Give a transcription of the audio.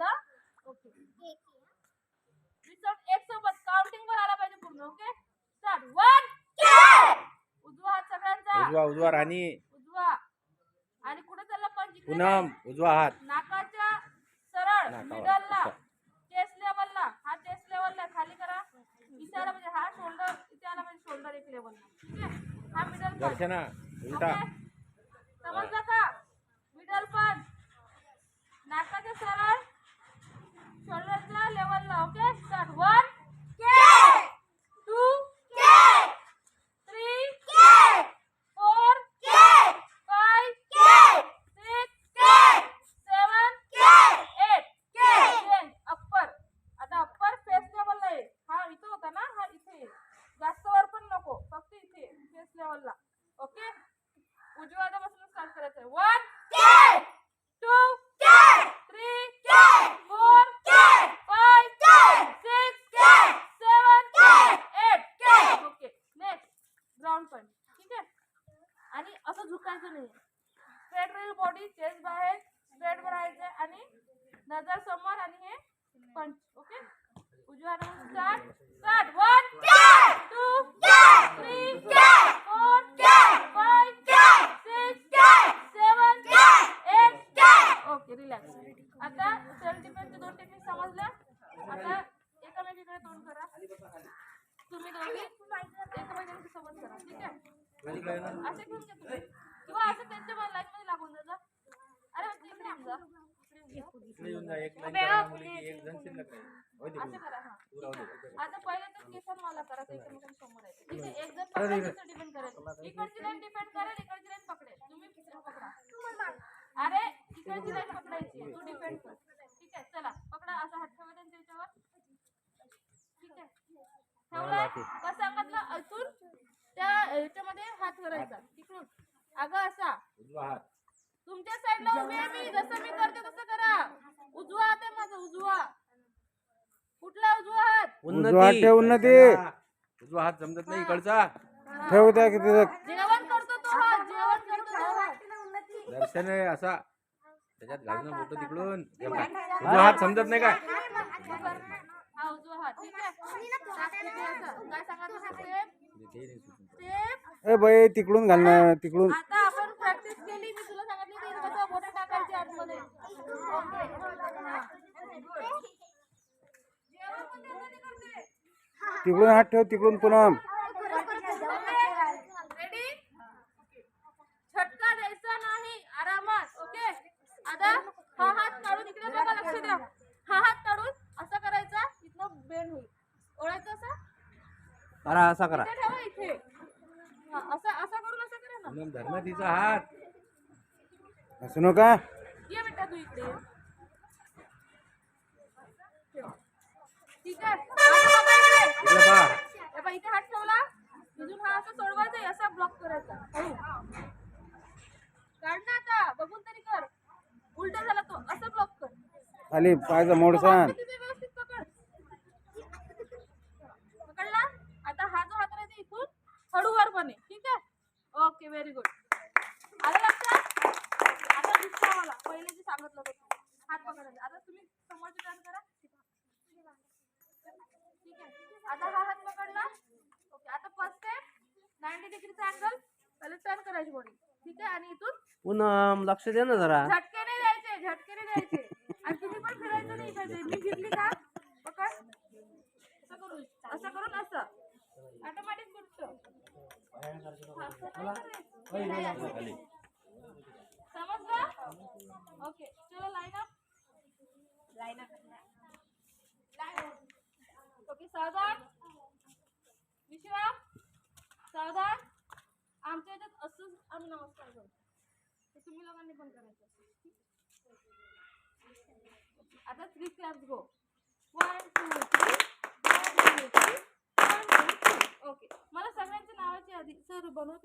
हा ओके एक सोबत काउंटिंग वर आला पाहिजे पूर्ण ओके स्टार्ट वन उजवा हात सगळ्यांचा. उजवा उजवा राणी. उजवा. आणि कुठे चालला इकडे पूनम उजवा हात. नाकाच्या सरळ. मिडलला. चेस्ट लेवलला हा चेस्ट लेवलला खाली करा. इथे आला म्हणजे हा शोल्डर इथे आला म्हणजे शोल्डर एक लेवलला ठीक आहे? हा मिडल दर्शना उलटा समजलं का मिडल पण नाकाच्या सरळ शोल्डरच्या लेवलला okay start one two three four five six seven eight upper आता अप्पर फेस लेवलला आहे हा इथं होता ना हा इथे आहे. जास्त वर पण नको फक्त इथे फेस लेवलला ओके? उजव्या हातापासून स्टार्ट करायचं आहे one two three four five six seven eight okay next ground ठीक आहे? आणि असं झुकायचं नाही स्ट्रेट राहील बॉडी चेस्ट बाहेर स्ट्रेट राहायचं आणि नजर समोर आणि हे पंच ओके उजव्या हातापासून start start one two three four five six seven relax आता सेल्फ डिफेन्सचे दोन टेक्निक समजल्या आता एकामेकीकडे तोंड करा. तुम्ही दोघे एकमेकांची सोबत करा ठीक आहे? असं घेऊन घ्या तुम्ही. किंवा असं त्यांच्या लाईन मध्ये लागून जा जा. अरे इकडे मुली हा. दे. आता पहिले तर केसन मला करा ते एकमेकांच्या समोर आहे ठीक आहे एक जण पकडायचं डिपेंड करेल. इकडची लाईन डिपेंड करेल इकडची लाईन पकडेल. तुम्ही पकडा अरे इकडची लाईन पकडायची तू डिपेंड कर. ठीक आहे चला पकडा असा हात ठेवा त्यांच्या याच्यावर ठीक आहे. ठेवलाय बस सांगितलं अजून त्या ह्याच्यामध्ये हात करायचा तिकडून. अगं असा. उजवा हात. तुमच्या साईडला उभी आहे मी जसं मी करते तसं करा. उजवा हात आहे माझा उजवा. कुठला उजवा हात? उजवा ठेव उन्नती. चला. उजवा हात समजत नाही इकडचा. ठेव त्या किती जेवण करतो तो हात जेवण करतो तो हात. दर्शन आहे असा. त्याच्यात घालणं मोठं तिकडून. उजवा हात समजत नाही काय. स्टेप ए बाई तिकडून घालणं तिकडून आता आपण प्रॅक्टिस केली मी तुला सांगितली की कसं बोटे टाकायची आतमध्ये ओके. Good. जेवण पण त्याच्याने करते. तिकडून हात ठेव तिकडून पुन्हा रेडी झटका द्यायचा नाही आरामात ओके आता हा हात काढून इकडे बघा लक्ष द्या. हा हात काढून असं करायचा इथनं बेंड होईल. ओळायचं असं? करा असा करा. इथे ठेवा इथे. हा, असं असं करून असं करा ना. पूनम धर ना तिचा हात. असू नका. ये बेटा तू इकडे. ये. ठेव. ठीक आहे. आता बघा इकडे. इकडे पहा हे बघ, इथे हात ठेवला. इथून हा असा सोडवायचा आहे, असा ब्लॉक करायचा. हळू. काढ ना आता बघून तरी कर. उलटा झाला तो असं ब्लॉक कर. खाली पायचा मोड तो हात सांग. तिथे व्यवस्थित पकड. पकडला? आता हा जो हात राहते इथून हळूवारपणे ठीक आहे? ओके व्हेरी गुड आलं लक्षात? आता दिसतं मला पहिले जे सांगितलं होतं हात पकडायचा. आता तुम्ही समोरची टर्न करा. ठीक आहे. आता हा हात पकडला. ओके आता फर्स्ट स्टेप नाईन्टी डिग्रीचा अँगल पहिले टर्न करायची बॉडी ठीक आहे? आणि इथून पूनम लक्ष दे ना जरा. झटके नाही नाही द्यायचे आणि तुम्ही पण फिरायचं नाही इकडे मी फिरली का? पकड. असं करून असं करून असं. ऑटोमॅटिक फिरतो समजलं? ओके चलो line up line up okay सावधान. विश्वा सावधान. आमच्या याच्यात असंच आम्ही नमस्कार करतो. तुम्ही लोकांनी पण करायचं. आता three claps go one two three one two three one two three okay मला सगळ्यांच्या नावाची आधी सर बनवते.